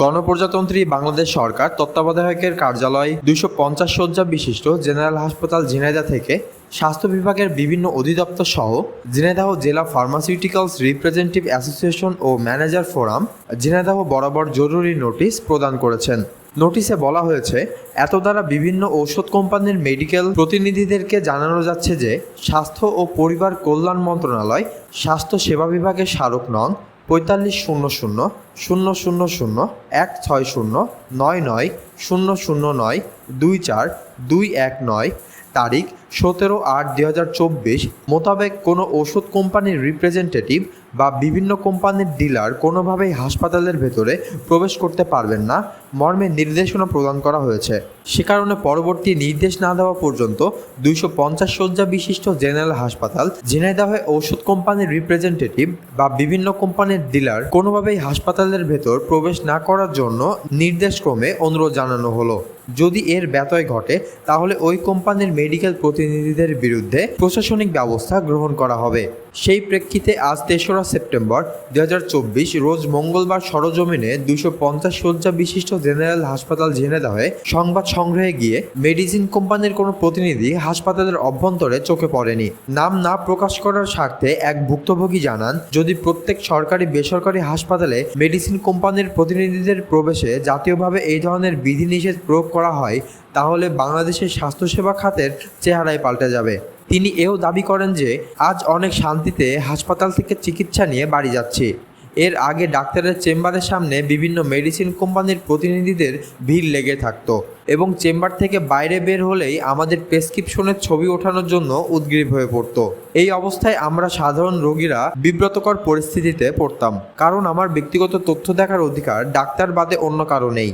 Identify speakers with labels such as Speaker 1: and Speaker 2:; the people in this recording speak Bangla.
Speaker 1: গণপ্রজাতন্ত্রী বাংলাদেশ সরকার, তত্ত্বাবধায়কের কার্যালয়, দুইশো পঞ্চাশ শয্যা বিশিষ্ট জেনারেল হাসপাতাল ঝিনাইদহ থেকে স্বাস্থ্য বিভাগের বিভিন্ন অধিদপ্তর সহ ঝিনাইদহ জেলা ফার্মাসিউটিক্যালস রিপ্রেজেন্টেটিভ অ্যাসোসিয়েশন ও ম্যানেজার ফোরাম ঝিনাইদহ বরাবর জরুরি নোটিশ প্রদান করেছেন। নোটিশে বলা হয়েছে এত দ্বারা বিভিন্ন ঔষধ কোম্পানির মেডিকেল প্রতিনিধিদেরকে জানানো যাচ্ছে যে স্বাস্থ্য ও পরিবার কল্যাণ মন্ত্রণালয় স্বাস্থ্য সেবা বিভাগের স্মারক নং পঁয়তাল্লিশ শূন্য শূন্য শূন্য শূন্য শূন্য এক ছয় শূন্য নয় নয় শূন্য শূন্য নয় দুই চার দুই এক নয় তারিখ সতেরো আট দুই হাজার চব্বিশ মোতাবেক কোনো ওষুধ কোম্পানির রিপ্রেজেন্টেটিভ বা বিভিন্ন কোম্পানির ডিলার কোনোভাবেই হাসপাতালের ভেতরে প্রবেশ করতে পারবেন না, মর্মে নির্দেশনা প্রদান করা হয়েছে। সে কারণে পরবর্তী নির্দেশ না দেওয়া পর্যন্ত দুইশো পঞ্চাশ শয্যা বিশিষ্ট জেনারেল হাসপাতাল ঝিনাইদহে ঔষধ কোম্পানির রিপ্রেজেন্টেটিভ বা বিভিন্ন কোম্পানির ডিলার কোনোভাবেই হাসপাতালের ভেতর প্রবেশ না করার জন্য নির্দেশক্রমে অনুরোধ জানানো হলো। যদি এর ব্যতয় ঘটে, তাহলে ওই কোম্পানির মেডিকেল প্রতিনিধিদের বিরুদ্ধে প্রশাসনিক ব্যবস্থা গ্রহণ করা হবে। সেই প্রেক্ষিতে আজ তেসরা সেপ্টেম্বর দু হাজার চব্বিশ, রোজ মঙ্গলবার সরজমিনে দুশো পঞ্চাশ শয্যা বিশিষ্ট জেনারেল হাসপাতাল ঝিনাইদহে সংবাদ সংগ্রহে গিয়ে মেডিসিন কোম্পানির কোনো প্রতিনিধি হাসপাতালের অভ্যন্তরে চোখে পড়েনি। নাম না প্রকাশ করার স্বার্থে এক ভুক্তভোগী জানান, যদি প্রত্যেক সরকারি বেসরকারি হাসপাতালে মেডিসিন কোম্পানির প্রতিনিধিদের প্রবেশে জাতীয়ভাবে এই ধরনের বিধিনিষেধ প্রয়োগ করা হয়, তাহলে বাংলাদেশের স্বাস্থ্যসেবা খাতের চেহারাই পাল্টে যাবে। তিনি এও দাবি করেন যে, আজ অনেক শান্তিতে হাসপাতাল থেকে চিকিৎসা নিয়ে বাড়ি যাচ্ছি। এর আগে ডাক্তারের চেম্বারের সামনে বিভিন্ন মেডিসিন কোম্পানির প্রতিনিধিদের ভিড় লেগে থাকতো এবং চেম্বার থেকে বাইরে বের হলেই আমাদের প্রেসক্রিপশনের ছবি ওঠানোর জন্য উদ্গ্রীব হয়ে পড়তো। এই অবস্থায় আমরা সাধারণ রোগীরা বিব্রতকর পরিস্থিতিতে পড়তাম। কারণ আমার ব্যক্তিগত তথ্য দেখার অধিকার ডাক্তার বাদে অন্য কারও নেই।